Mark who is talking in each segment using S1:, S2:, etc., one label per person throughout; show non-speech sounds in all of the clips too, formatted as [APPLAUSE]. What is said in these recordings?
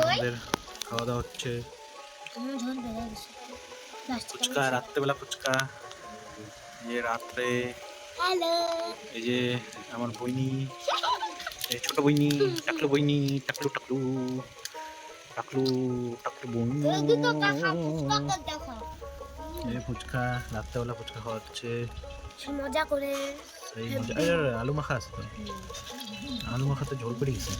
S1: আমাদের খাওয়া দাওয়া হচ্ছে। ফুচকা রাত্রেবেলা ফুচকা। এই যে রাত্রে এই যে আমার বইনি এই ছোট বইনি টাকলু বইনি টাকলু টাকলু টাকলু টাকলু বইনি।
S2: এই
S1: এই ফুচকা রাত্রেবেলা ফুচকা খাওয়া হচ্ছে।
S2: মজা করে
S1: সেই মজা। এই আর আলু মাখা আছে তো? আলু মাখাতে ঝোল পড়ে গেছে।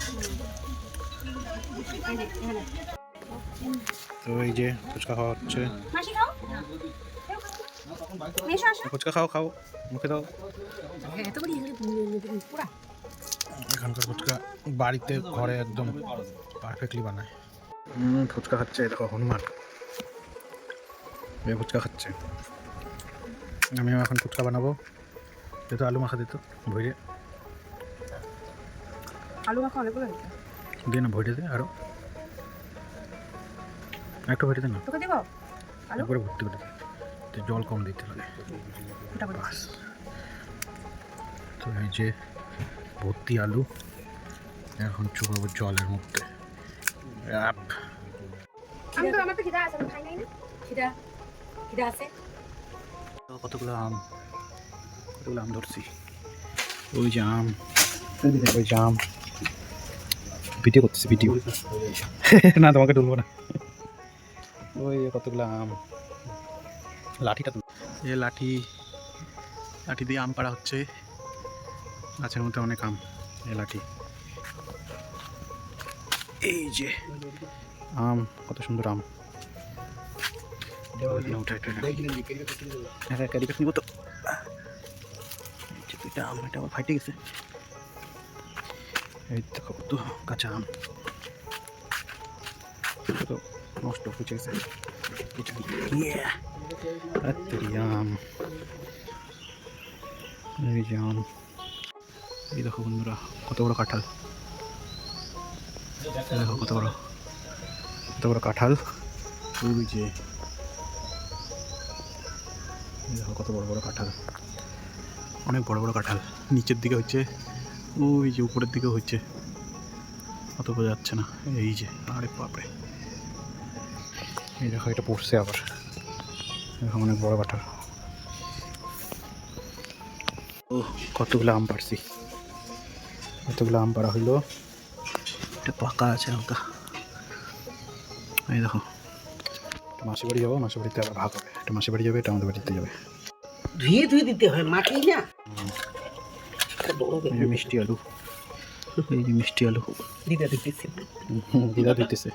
S1: তো এই যে ফুচকা খাওয়া হচ্ছে।
S2: মাসি খাও।
S1: ফুচকা খাও খাও মুখে দাও।
S2: বড় পুরা।
S1: এখানকার ফুচকা বাড়িতে ঘরে একদম পারফেক্টলি বানায়। ফুচকা খাচ্ছে এই দেখো হনুমান। এই ফুচকা খাচ্ছে। আমিও এখন ফুচকা বানাবো। যেহেতু আলু মাখা দিত ভইরে।
S3: আলু মাখা অনেকগুলো
S1: দিয়ে না ভইরে দে আরও। একটু ভইরে দে না।
S3: তোকে দেবো? আলু?
S1: একবারে ভর্তি করে তো জল কম দিতে লাগে বাস। তো এই যে ভর্তি আলু এখন চুকাবো জলের মধ্যে।
S2: আমি তো আমার তো খিদা আছে আমি খাই নাই না।
S3: খিদা।
S1: কতগুলো আম? কতগুলো আম ধরছি? ওই ভিডিও ভিডিও। [LAUGHS] না, তোমাকে তুলবো না। ওই কতগুলো আম। লাঠিটা এ লাঠি। লাঠি দিয়ে আম পাড়া হচ্ছে। গাছের মধ্যে অনেক আম, এ লাঠি। এই যে আম, কত সুন্দর আম। উঠে উঠে ক্যারি নিব তো এই আম এটা আবার ফাইটে গেছে এই দেখো, কত কাঁচা আম তো নষ্ট হয়ে গেছে আম এই এই দেখো বন্ধুরা কত বড়। কাঁঠাল দেখো, কত বড়। কত বড় কাঁঠাল। ওই যে কত বড় বড় কাঁঠাল। অনেক বড় বড় কাঁঠাল। নিচের দিকে হচ্ছে, ওই যে উপরের দিকে হচ্ছে। অত বোঝা যাচ্ছে না। এই যে, আরে বাপরে। এই দেখো, এটা পড়ছে আবার। দেখো, অনেক বড় কাঁঠাল। ও, কতগুলো আম পারছি কতগুলো আম পাড়া হইল। এটা পাকা আছে হালকা। এই দেখো। একটা মাসি বাড়ি যাব মাসি বাড়িতে আবার ভাগ হবে। একটা মাসি বাড়ি যাবে এটা আমাদের বাড়িতে যাবে।
S4: ধুয়ে ধুয়ে দিতে হয় মাটি না?
S1: মিষ্টি আলু। মিষ্টি আলু।
S4: দিদা দিতেছে।
S1: দিদা দিতেছে।